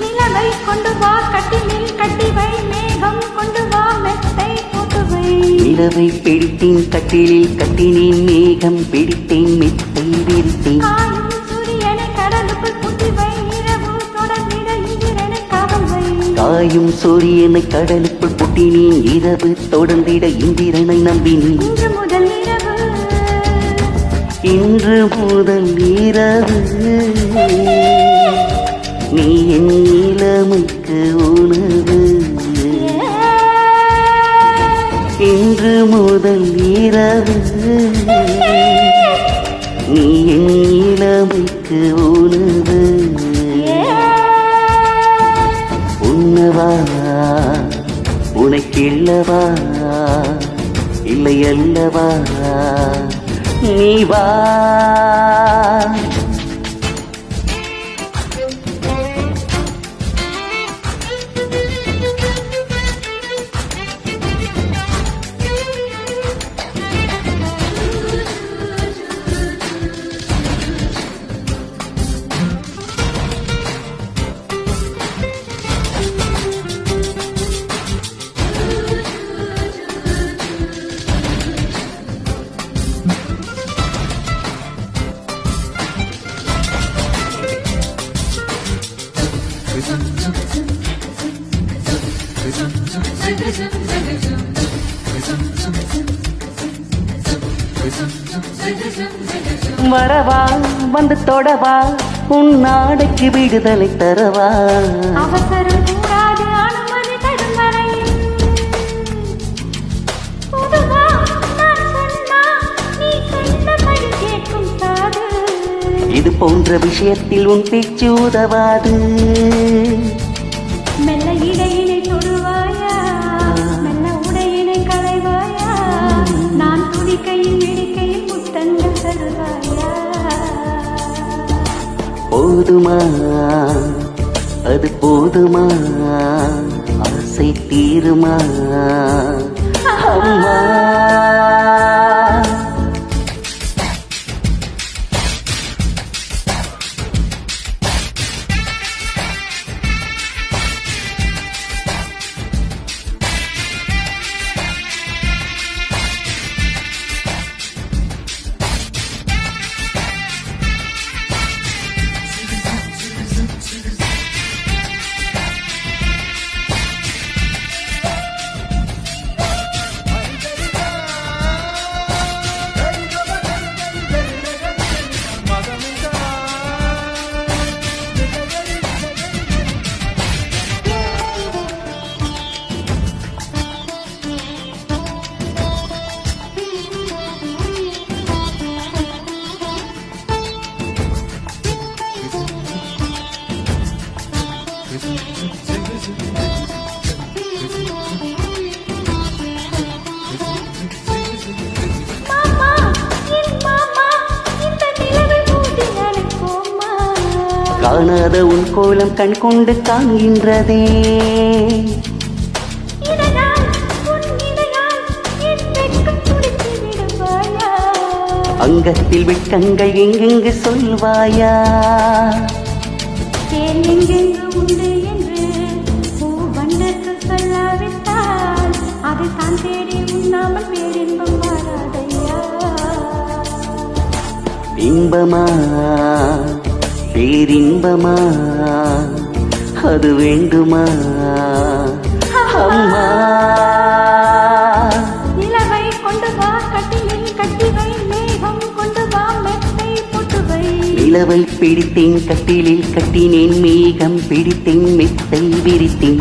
நிலவை கொண்டு வா கட்டிலில் கட்டி வை மேகம் கொண்டு வா மெத்தை போட்டு வை நிலவை பிடித்தேன் கட்டிலில் கட்டினேன் மேகம் பிடித்தேன் மெத்தை விரித்தேன் வை காயும் சூரியனை கடலுக்குள் புட்டினேன் இரவு தொடர்ந்திட இந்திரனை நம்பினேன் இன்று முதல் இரவு. இன்று முதல் இரவு. நீ என் இளமைக்கு உணவு. இன்று முதல் இரவு. நீ என் இளமைக்கு உணவு. இல்லவா உனக்கு இல்லவா? இல்லை அல்லவா? நீ வா. வரவா வந்து தொடவா உன் நாடைக்கு விடுதலை தரவா. அவசரம் போன்ற விஷயத்தில் உன் பேச்சு உதவாது. மெல்ல இடையினை தொடுவாயா? மெல்ல உடையினை களைவாயா? நான் துடிக்கையில் இடிக்கையில் முத்தங்கள் தருவாயா? போதுமா? அது போதுமா? ஆசை தீருமா? அம்மா! காணாத உன் கோலம் கண் கொண்டு காண்கின்றதே. அங்கத்தில் வெட்கங்கள் எங்கெங்கு சொல்வாயா? இன்பமா? பேரின்பமா அது வேண்டுமா? அம்மா. நிலவை பிடித்தேன் கட்டிலில் கட்டினேன் மேகம் பிடித்தேன் மெத்தை விரித்தேன்.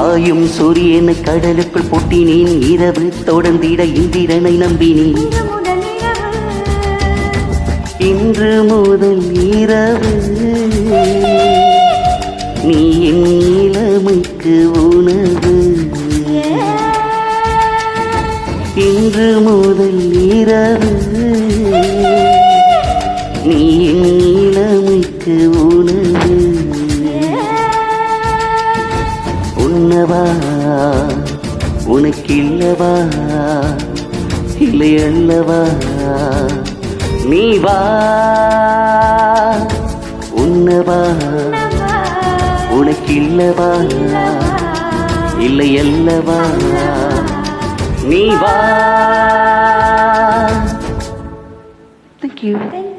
வை காயும் சூரியனை கடலுக்குள் பொட்டினேன். இரவு தொடர்ந்திட இந்திரனை நம்பினேன். இன்று முதல் இரவு. இன்று முதல் இரவு நீ என் இளமைக்கு உணவு. இன்று முதல் இரவு. உண்ணவா உனக்கு இல்லவா? இல்லை அல்லவா நீ வா. உன்னவா உனக்கு இல்லவா இல்லை அல்லவா நீ வா. Thank you Thank